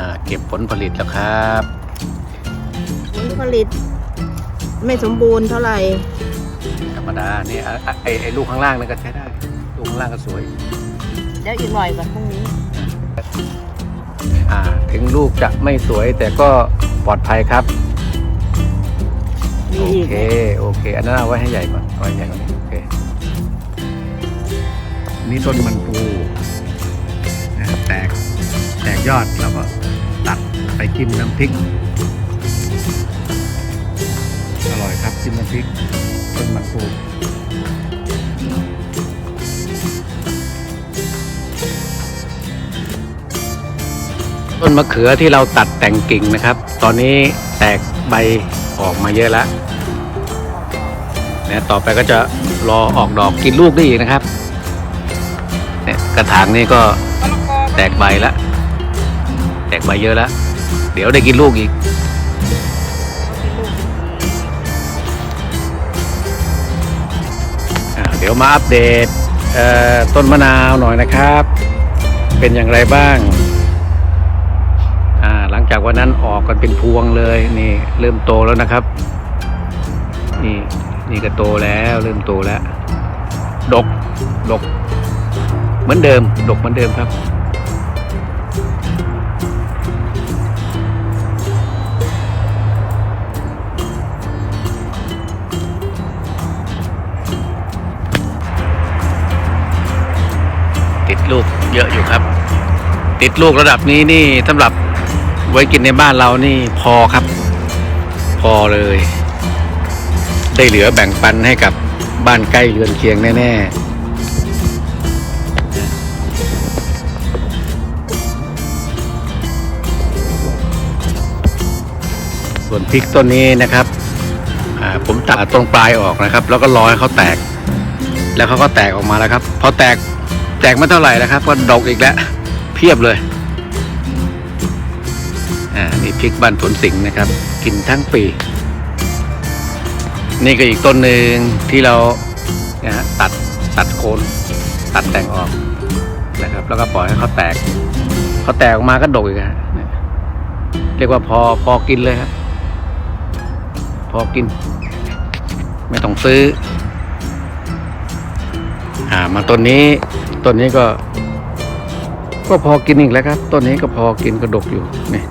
อ่าเก็บผลผลิตแล้วครับ ผลผลิตไม่สมบูรณ์เท่าไหร่ ธรรมดาเนี่ยอะอะไอไอลูกข้างล่างนั่นก็ใช้ได้ ลูกข้างล่างก็สวย เดี๋ยวอีกหน่อยก่อนพรุ่งนี้ อ่า ถึงลูกจะไม่สวยแต่ก็ปลอดภัยครับ มีโออีก เค โอเค อันนั้นเอาไว้ให้ใหญ่ก่อนเอาไว้ใหญ่กว่านี้โอเค นี่ต้นมันปูนะแตก แตกยอดแล้วก็ตัด ไปจิ้มน้ำพริก อร่อยครับจิ้มน้ำพริกต้นมันปูดต้นมะเขือที่เราตัดแต่งกิ่งนะครับ ตอนนี้แตกใบออกมาเยอะแล้วเนี่ยต่อไปก็จะรอออกดอกกินลูกได้อีกนะครับเนี่ยกระถางนี่ก็แตกใบแล้วแตกใบเยอะแล้ว ดี๋ยวได้กินลูกอีกอเดี๋ยวมาอัปเดตเต้นมะนาวหน่อยนะครับ เป็นอย่างไรบ้าง หลังจากวันนั้นออกกันเป็นพวงเลยนี่เริ่มโตแล้วนะครับ นี่นี่ก็โตแล้วเริ่มโตแล้ว ดก ดก เหมือนเดิม ดกเหมือนเดิมครับ ติดลูกเยอะอยู่ครับ ติดลูกระดับนี้นี่สำหรับไว้กินในบ้านเรานี่พอครับ พอเลย ได้เหลือแบ่งปันให้กับบ้านใกล้เรือนเคียงแน่ๆส่วนพริกต้นนี้นะครับ ผมตัดตรงปลายออกนะครับ แล้วก็รอให้เขาแตก แล้วเขาก็แตกออกมาแล้วครับ พอแตก แตกไม่เท่าไหร่นะครับก็ดกอีกแล้ว เพียบเลย อ่า นี่พริกบ้านสวนสิงห์นะครับ กินทั้งปี นี่ก็อีกต้นหนึ่งที่เราเนี่ยฮะตัดตัดโคนตัดแต่งออกนะครับ แล้วก็ปล่อยให้เขาแตกเขาแตกออกมาก็ดกอีกฮะเนี่ยเรียกว่าพอพอกินเลยครับพอกิน ไม่ต้องซื้อ อ่ามาต้นนี้ ต้นนี้ก็ ก็พอกินอีกแล้วครับ ต้นนี้ก็พอกินกระดกอยู่นี่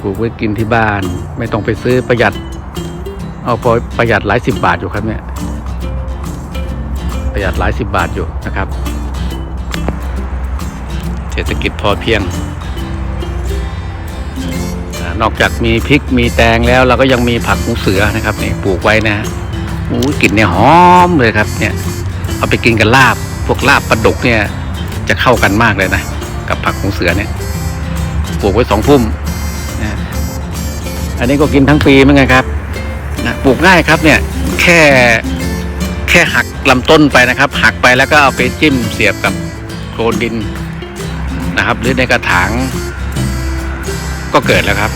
ปลูกไว้กินที่บ้าน ไม่ต้องไปซื้อประหยัด เอาพอประหยัดหลายสิบบาทอยู่ครับเนี่ย ประหยัดหลายสิบบาทอยู่นะครับ เศรษฐกิจพอเพียงนอกจากมีพริกมีแตงแล้วเราก็ยังมีผักหูเสือนะครับนี่ปลูกไว้นะฮะอู้กลิ่นเนี่ยหอมเลยครับเนี่ย เอาไปกินกับลาบ พวกลาบปลาดุกเนี่ย จะเข้ากันมากเลยนะ กับผักหูเสือเนี่ยปลูกไว้สองพุ่มนะอันนี้ก็กินทั้งปีเหมือนกันครับนะปลูกง่ายครับเนี่ย แค่แค่หักลำต้นไปนะครับ หักไปแล้วก็เอาไปจิ้มเสียบกับโคลนดินนะครับ หรือในกระถางก็เกิดแล้วครับ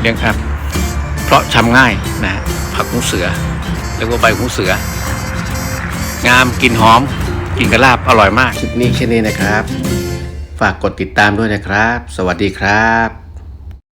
เลี้ยงครับ เพราะชำง่ายนะฮะผักหูเสือเรียกว่าใบหูเสือ งามกลิ่นหอมกินกระลาบอร่อยมากคลิปนี้แค่นี้นะครับ ฝากกดติดตามด้วยนะครับ สวัสดีครับ